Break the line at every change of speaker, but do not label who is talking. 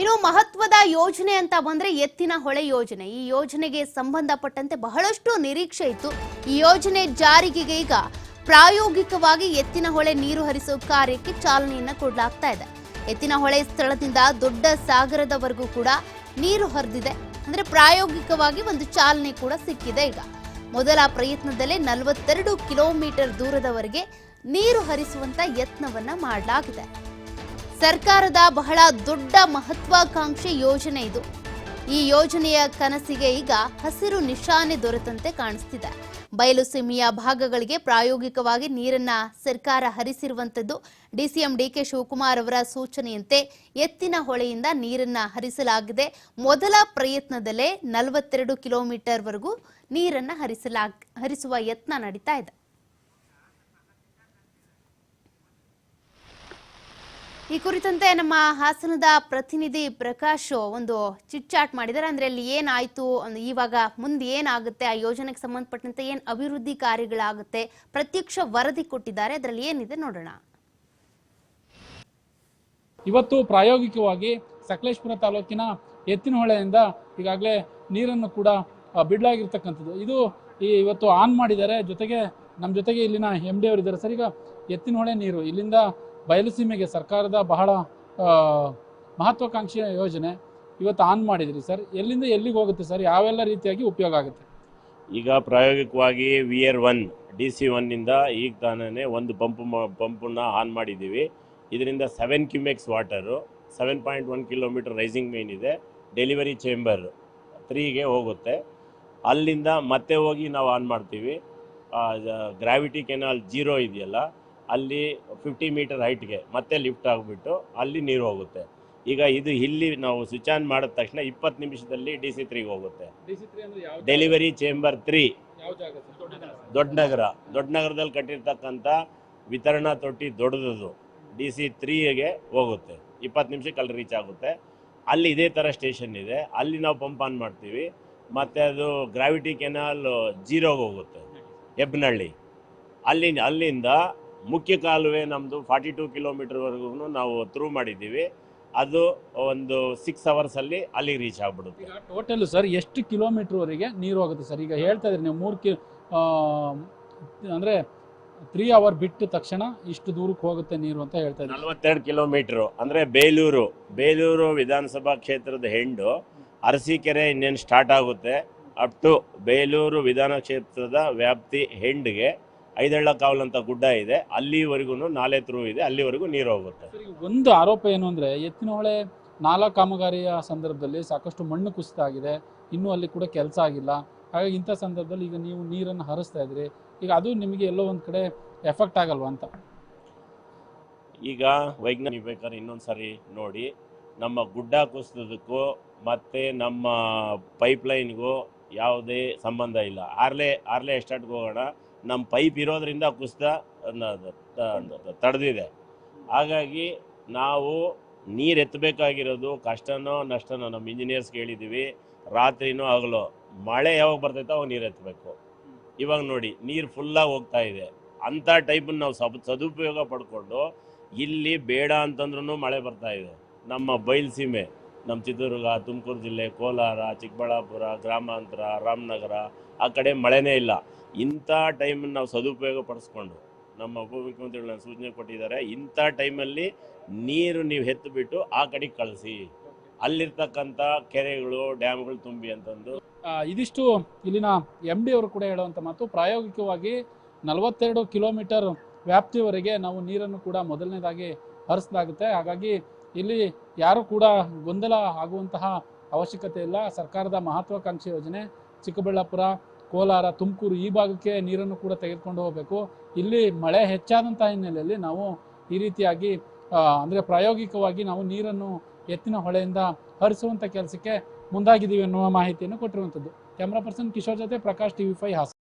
ಇನ್ನು ಮಹತ್ವದ ಯೋಜನೆ ಅಂತ ಬಂದ್ರೆ ಎತ್ತಿನ ಹೊಳೆ ಯೋಜನೆ. ಈ ಯೋಜನೆಗೆ ಸಂಬಂಧಪಟ್ಟಂತೆ ಬಹಳಷ್ಟು ನಿರೀಕ್ಷೆ ಇತ್ತು. ಈ ಯೋಜನೆ ಜಾರಿಗೆ ಈಗ ಪ್ರಾಯೋಗಿಕವಾಗಿ ಎತ್ತಿನ ಹೊಳೆ ನೀರು ಹರಿಸುವ ಕಾರ್ಯಕ್ಕೆ ಚಾಲನೆಯನ್ನ ಕೊಡಲಾಗ್ತಾ ಇದೆ. ಎತ್ತಿನ ಹೊಳೆ ಸ್ಥಳದಿಂದ ದೊಡ್ಡ ಸಾಗರದವರೆಗೂ ಕೂಡ ನೀರು ಹರಿದಿದೆ. ಅಂದ್ರೆ ಪ್ರಾಯೋಗಿಕವಾಗಿ ಒಂದು ಚಾಲನೆ ಕೂಡ ಸಿಕ್ಕಿದೆ ಈಗ. ಮೊದಲ ಪ್ರಯತ್ನದಲ್ಲೇ ನಲವತ್ತೆರಡು ಕಿಲೋಮೀಟರ್ ದೂರದವರೆಗೆ ನೀರು ಹರಿಸುವಂತ ಯತ್ನವನ್ನ ಮಾಡಲಾಗಿದೆ. ಸರ್ಕಾರದ ಬಹಳ ದೊಡ್ಡ ಮಹತ್ವಾಕಾಂಕ್ಷೆ ಯೋಜನೆ ಇದು. ಈ ಯೋಜನೆಯ ಕನಸಿಗೆ ಈಗ ಹಸಿರು ನಿಶಾನೆ ದೊರೆತಂತೆ ಕಾಣಿಸ್ತಿದೆ. ಬಯಲು ಸೀಮೆಯ ಭಾಗಗಳಿಗೆ ಪ್ರಾಯೋಗಿಕವಾಗಿ ನೀರನ್ನ ಸರ್ಕಾರ ಹರಿಸಿರುವಂತದ್ದು ಡಿಸಿಎಂ ಡಿಕೆ ಶಿವಕುಮಾರ್ ಅವರ ಸೂಚನೆಯಂತೆ ಎತ್ತಿನ ಹೊಳೆಯಿಂದ ನೀರನ್ನ ಹರಿಸಲಾಗಿದೆ. ಮೊದಲ ಪ್ರಯತ್ನದಲ್ಲೇ ನಲವತ್ತೆರಡು ಕಿಲೋಮೀಟರ್ವರೆಗೂ ನೀರನ್ನ ಹರಿಸಲಾಗ, ಹರಿಸುವ ಯತ್ನ ನಡೀತಾ ಇದೆ. ಈ ಕುರಿತಂತೆ ನಮ್ಮ ಹಾಸನದ ಪ್ರತಿನಿಧಿ ಪ್ರಕಾಶ್ ಒಂದು ಚಿಟ್ಚಾಟ್ ಮಾಡಿದ್ದಾರೆ. ಅಂದ್ರೆ ಅಲ್ಲಿ ಏನಾಯ್ತು? ಇವಾಗ ಮುಂದೆ ಏನಾಗುತ್ತೆ? ಆ ಯೋಜನೆಗೆ ಸಂಬಂಧಪಟ್ಟಂತೆ ಏನ್ ಅಭಿವೃದ್ಧಿ ಕಾರ್ಯಗಳಾಗುತ್ತೆ? ಪ್ರತ್ಯಕ್ಷ ವರದಿ ಕೊಟ್ಟಿದ್ದಾರೆ. ಅದರಲ್ಲಿ ಏನಿದೆ ನೋಡೋಣ.
ಇವತ್ತು ಪ್ರಾಯೋಗಿಕವಾಗಿ ಸಕಲೇಶ್ಪುರ ತಾಲೂಕಿನ ಎತ್ತಿನಹೊಳೆಯಿಂದ ಈಗಾಗಲೇ ನೀರನ್ನು ಕೂಡ ಬಿಡ್ಲಾಗಿರ್ತಕ್ಕಂಥದ್ದು. ಇದು ಈ ಇವತ್ತು ಆನ್ ಮಾಡಿದ್ದಾರೆ. ಜೊತೆಗೆ ನಮ್ಮ ಜೊತೆಗೆ ಇಲ್ಲಿನ ಎಂ ಡಿ ಅವರಿದ್ದಾರೆ ಸರ್, ಈಗ ಎತ್ತಿನಹೊಳೆ ನೀರು, ಇಲ್ಲಿಂದ ಬಯಲುಸೀಮೆಗೆ ಸರ್ಕಾರದ ಬಹಳ ಮಹತ್ವಾಕಾಂಕ್ಷೆಯ ಯೋಜನೆ ಇವತ್ತು ಆನ್ ಮಾಡಿದ್ರಿ ಸರ್. ಎಲ್ಲಿಂದ ಎಲ್ಲಿಗೆ ಹೋಗುತ್ತೆ ಸರ್? ಯಾವೆಲ್ಲ ರೀತಿಯಾಗಿ ಉಪಯೋಗ ಆಗುತ್ತೆ?
ಈಗ ಪ್ರಾಯೋಗಿಕವಾಗಿ V R one D C ಒನ್ನಿಂದ ಈಗ ತಾನೇ ಒಂದು ಪಂಪ್ ಪಂಪನ್ನು ಆನ್ ಮಾಡಿದ್ದೀವಿ. ಇದರಿಂದ seven cumecs water, seven point one kilometre rising main ಇದೆ, ಡೆಲಿವರಿ ಚೇಂಬರ್ ತ್ರೀಗೆ ಹೋಗುತ್ತೆ. ಅಲ್ಲಿಂದ ಮತ್ತೆ ಹೋಗಿ ನಾವು ಆನ್ ಮಾಡ್ತೀವಿ. ಗ್ರಾವಿಟಿ ಕೆನಾಲ್ ಜೀರೋ ಇದೆಯಲ್ಲ ಅಲ್ಲಿ ಫಿಫ್ಟಿ ಮೀಟರ್ ಹೈಟ್ಗೆ ಮತ್ತೆ ಲಿಫ್ಟ್ ಆಗಿಬಿಟ್ಟು ಅಲ್ಲಿ ನೀರು ಹೋಗುತ್ತೆ. ಈಗ ಇದು ಇಲ್ಲಿ ನಾವು ಸ್ವಿಚ್ ಆನ್ ಮಾಡಿದ ತಕ್ಷಣ ಇಪ್ಪತ್ತು ನಿಮಿಷದಲ್ಲಿ ಡಿ ಸಿ ತ್ರೀಗೆ ಹೋಗುತ್ತೆ. ಡೆಲಿವರಿ ಚೇಂಬರ್ ತ್ರೀ ದೊಡ್ಡ ನಗರ ದೊಡ್ಡ ನಗರದಲ್ಲಿ ಕಟ್ಟಿರ್ತಕ್ಕಂಥ ವಿತರಣಾ ತೊಟ್ಟಿ ದೊಡ್ಡದು ಡಿ ಸಿ ತ್ರೀಗೆ ಹೋಗುತ್ತೆ. ಇಪ್ಪತ್ತು ನಿಮಿಷಕ್ಕೆ ಅಲ್ಲಿ ರೀಚ್ ಆಗುತ್ತೆ. ಅಲ್ಲಿ ಇದೇ ಥರ ಸ್ಟೇಷನ್ ಇದೆ. ಅಲ್ಲಿ ನಾವು ಪಂಪ್ ಆನ್ ಮಾಡ್ತೀವಿ. ಮತ್ತು ಅದು ಗ್ರಾವಿಟಿ ಕೆನಾಲ್ ಜೀರೋಗೆ ಹೋಗುತ್ತೆ. ಹೆಬ್ಬನಳ್ಳಿ ಅಲ್ಲಿ ಅಲ್ಲಿಂದ ಮುಖ್ಯ ಕಾಲುವೆ ನಮ್ಮದು ಫಾರ್ಟಿ ಟೂ ಕಿಲೋಮೀಟರ್ವರೆಗೂ ನಾವು ತ್ರೂ ಮಾಡಿದ್ದೀವಿ. ಅದು ಒಂದು ಸಿಕ್ಸ್ ಅವರ್ಸಲ್ಲಿ ಅಲ್ಲಿಗೆ ರೀಚ್ ಆಗ್ಬಿಡುತ್ತೆ.
ಈಗ ಟೋಟಲ್ ಸರ್ ಎಷ್ಟು ಕಿಲೋಮೀಟ್ರ್ವರೆಗೆ ನೀರು ಹೋಗುತ್ತೆ ಸರ್ ಈಗ ಹೇಳ್ತಾ ಇದ್ರಿ ನೀವು ಮೂರು ಕಿ ಅಂದರೆ ಅಂದ್ರೆ ತ್ರೀ ಅವರ್ ಬಿಟ್ಟು ತಕ್ಷಣ ಇಷ್ಟು ದೂರಕ್ಕೆ ಹೋಗುತ್ತೆ ನೀರು ಅಂತ ಹೇಳ್ತಾ ಇದ್ದೀವಿ
ನಲವತ್ತೆರಡು ಕಿಲೋಮೀಟ್ರು ಅಂದರೆ ಬೇಲೂರು. ಬೇಲೂರು ವಿಧಾನಸಭಾ ಕ್ಷೇತ್ರದ ಹೆಂಡು ಅರಸೀಕೆರೆ ಇನ್ನೇನು ಸ್ಟಾರ್ಟ್ ಆಗುತ್ತೆ. ಅಪ್ ಟು ಬೇಲೂರು ವಿಧಾನ ಕ್ಷೇತ್ರದ ವ್ಯಾಪ್ತಿ ಹೆಂಡ್ಗೆ ಐದಳ್ಳ ಕಾವಲ್ ಅಂತ ಗುಡ್ಡ ಇದೆ. ಅಲ್ಲಿವರೆಗೂ ನಾಲೆ ತ್ರೂ ಇದೆ. ಅಲ್ಲಿವರೆಗೂ ನೀರು ಹೋಗುತ್ತೆ.
ಒಂದು ಆರೋಪ ಏನು ಅಂದ್ರೆ ಎತ್ತಿನಹೊಳೆ ನಾಲಾ ಕಾಮಗಾರಿಯ ಸಂದರ್ಭದಲ್ಲಿ ಸಾಕಷ್ಟು ಮಣ್ಣು ಕುಸಿತ ಆಗಿದೆ. ಇನ್ನೂ ಅಲ್ಲಿ ಕೂಡ ಕೆಲಸ ಆಗಿಲ್ಲ. ಹಾಗಾಗಿ ಇಂಥ ಸಂದರ್ಭದಲ್ಲಿ ಈಗ ನೀವು ನೀರನ್ನು ಹರಿಸ್ತಾ ಇದ್ರಿ. ಈಗ ಅದು ನಿಮಗೆ ಎಲ್ಲೋ ಒಂದು ಕಡೆ ಎಫೆಕ್ಟ್ ಆಗಲ್ವಾ ಅಂತ?
ಈಗ ವೈಜ್ಞಾನಿಕ ಬೇಕಾದ್ರೆ ಇನ್ನೊಂದು ಸಾರಿ ನೋಡಿ. ನಮ್ಮ ಗುಡ್ಡ ಕುಸಿತದಕ್ಕೂ ಮತ್ತು ನಮ್ಮ ಪೈಪ್ಲೈನ್ಗೂ ಯಾವುದೇ ಸಂಬಂಧ ಇಲ್ಲ. ಆರ್ಲೆ ಆರ್ಲೆ ಎಷ್ಟು ಹೋಗೋಣ. ನಮ್ಮ ಪೈಪ್ ಇರೋದ್ರಿಂದ ಕುಸಿತ ತಡೆದಿದೆ. ಹಾಗಾಗಿ ನಾವು ನೀರು ಎತ್ತಬೇಕಾಗಿರೋದು ಕಷ್ಟನೋ ನಷ್ಟನೋ ನಮ್ಮ ಇಂಜಿನಿಯರ್ಸ್ ಕೇಳಿದ್ದೀವಿ ರಾತ್ರಿನೋ ಆಗಲೋ ಮಳೆ ಯಾವಾಗ ಬರ್ತೈತೋ ಅವಾಗ ನೀರು ಎತ್ತಬೇಕು ಇವಾಗ ನೋಡಿ ನೀರು ಫುಲ್ಲಾಗಿ ಹೋಗ್ತಾ ಇದೆ. ಅಂಥ ಟೈಪನ್ನು ನಾವು ಸಬ್ ಸದುಪಯೋಗ ಪಡ್ಕೊಂಡು ಇಲ್ಲಿ ಬೇಡ ಅಂತಂದ್ರೂ ಮಳೆ ಬರ್ತಾ ಇದೆ. ನಮ್ಮ ಬಯಲುಸೀಮೆ ನಮ್ಮ ಚಿತ್ರದುರ್ಗ, ತುಮಕೂರು ಜಿಲ್ಲೆ, ಕೋಲಾರ, ಚಿಕ್ಕಬಳ್ಳಾಪುರ, ಗ್ರಾಮಾಂತರ, ರಾಮನಗರ ಆ ಕಡೆ ಮಳೆನೇ ಇಲ್ಲ. ಇಂಥ ಟೈಮನ್ನು ನಾವು ಸದುಪಯೋಗ ಪಡಿಸ್ಕೊಂಡು ನಮ್ಮ ಉಪಮುಖ್ಯಮಂತ್ರಿಗಳನ್ನ ನಾನು ಸೂಚನೆ ಕೊಟ್ಟಿದ್ದಾರೆ, ಇಂಥ ಟೈಮಲ್ಲಿ ನೀರು ನೀವು ಎತ್ತಿಬಿಟ್ಟು ಆ ಕಡೆಗೆ ಕಳಿಸಿ. ಅಲ್ಲಿರ್ತಕ್ಕಂಥ ಕೆರೆಗಳು, ಡ್ಯಾಮ್ಗಳು ತುಂಬಿ ಅಂತಂದು.
ಇದಿಷ್ಟು ಇಲ್ಲಿನ ಎಂ ಡಿ ಅವರು ಕೂಡ ಹೇಳುವಂಥ ಮಾತು. ಪ್ರಾಯೋಗಿಕವಾಗಿ ನಲವತ್ತೆರಡು ಕಿಲೋಮೀಟರ್ ವ್ಯಾಪ್ತಿಯವರೆಗೆ ನಾವು ನೀರನ್ನು ಕೂಡ ಮೊದಲನೇದಾಗಿ ಹರಿಸಲಾಗುತ್ತೆ. ಹಾಗಾಗಿ ಇಲ್ಲಿ ಯಾರು ಕೂಡ ಗೊಂದಲ ಆಗುವಂತಹ ಅವಶ್ಯಕತೆ ಇಲ್ಲ. ಸರ್ಕಾರದ ಮಹತ್ವಾಕಾಂಕ್ಷಿ ಯೋಜನೆ ಚಿಕ್ಕಬಳ್ಳಾಪುರ, ಕೋಲಾರ, ತುಮಕೂರು ಈ ಭಾಗಕ್ಕೆ ನೀರನ್ನು ಕೂಡ ತೆಗೆದುಕೊಂಡು ಹೋಗಬೇಕು. ಇಲ್ಲಿ ಮಳೆ ಹೆಚ್ಚಾದಂತಹ ಹಿನ್ನೆಲೆಯಲ್ಲಿ ನಾವು ಈ ರೀತಿಯಾಗಿ ಅಂದರೆ ಪ್ರಾಯೋಗಿಕವಾಗಿ ನಾವು ನೀರನ್ನು ಎತ್ತಿನ ಹೊಳೆಯಿಂದ ಹರಿಸುವಂಥ ಕೆಲಸಕ್ಕೆ ಮುಂದಾಗಿದ್ದೀವಿ ಎನ್ನುವ ಮಾಹಿತಿಯನ್ನು ಕೊಟ್ಟಿರುವಂಥದ್ದು. ಕ್ಯಾಮ್ರಾ ಪರ್ಸನ್ ಕಿಶೋರ್ ಜೊತೆ ಪ್ರಕಾಶ್ ಟಿವಿ ಫೈ ಹಾಸನ.